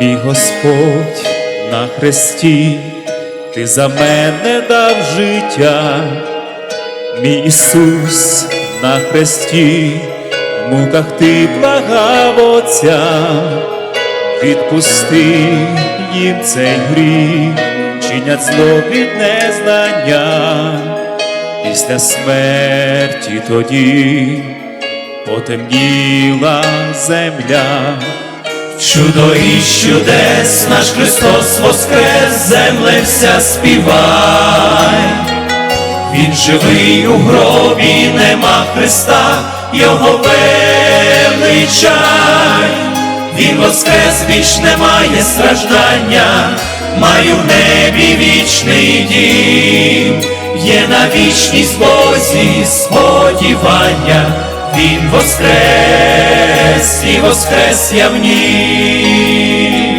Мій Господь на хресті, Ти за мене дав життя, мій Ісус на хресті, в муках ти благав Отця, відпусти їм цей гріх, чинять зло від незнання, після смерті тоді потемніла земля. Чудо і чудес наш Христос воскрес, земле вся співай. Він живий у гробі, нема Христа, Його величай. Він воскрес, більш немає страждання, маю в небі вічний дім, є на вічність Бозі сподівання, Він воскрес і воскрес я в ній.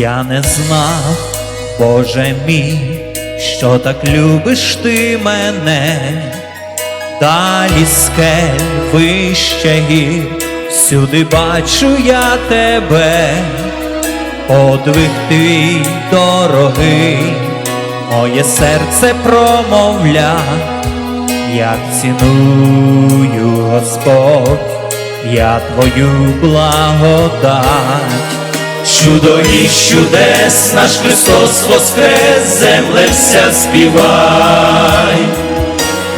Я не знав, Боже мій, що так любиш ти мене, далі скель вище гір, всюди бачу я тебе, подвиг твій дорогий, моє серце промовля, як ціную Господь, я твою благодать. Чудо і чудес наш Христос воскрес, земле вся співай.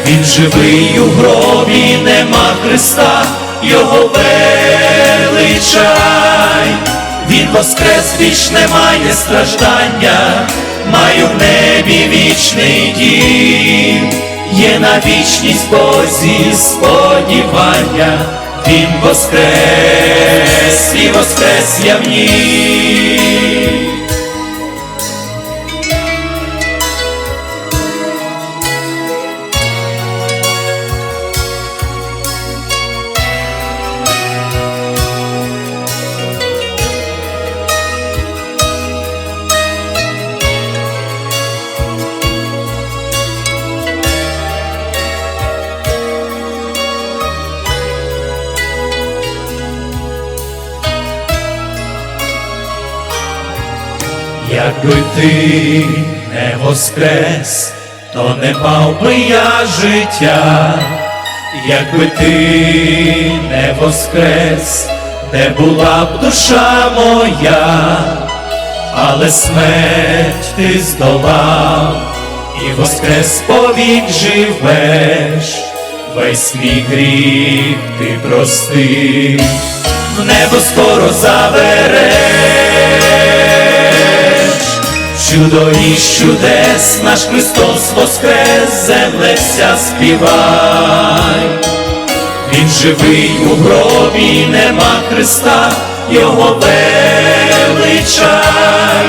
Він живий у гробі, нема Христа, Його величай. Він воскрес, віч немає страждання, маю небі вічний дім, є на вічність Бозі сподівання, Він воскрес і воскрес я в ній. Якби ти не воскрес, то не мав би я життя, якби ти не воскрес, не була б душа моя, але смерть ти здолав, і воскрес повік живеш, весь мій гріх ти простив, в небо скоро забереш. Чудо і чудес наш Христос воскрес, земле вся співай. Він живий у гробі, нема Христа, Його величай.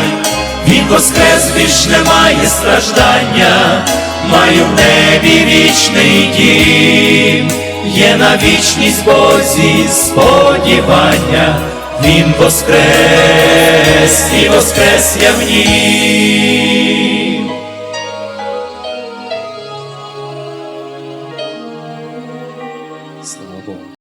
Він воскрес, більш немає страждання, маю в небі вічний дім, є на вічність Бозі сподівання. Він воскрес і воскрес я в ній.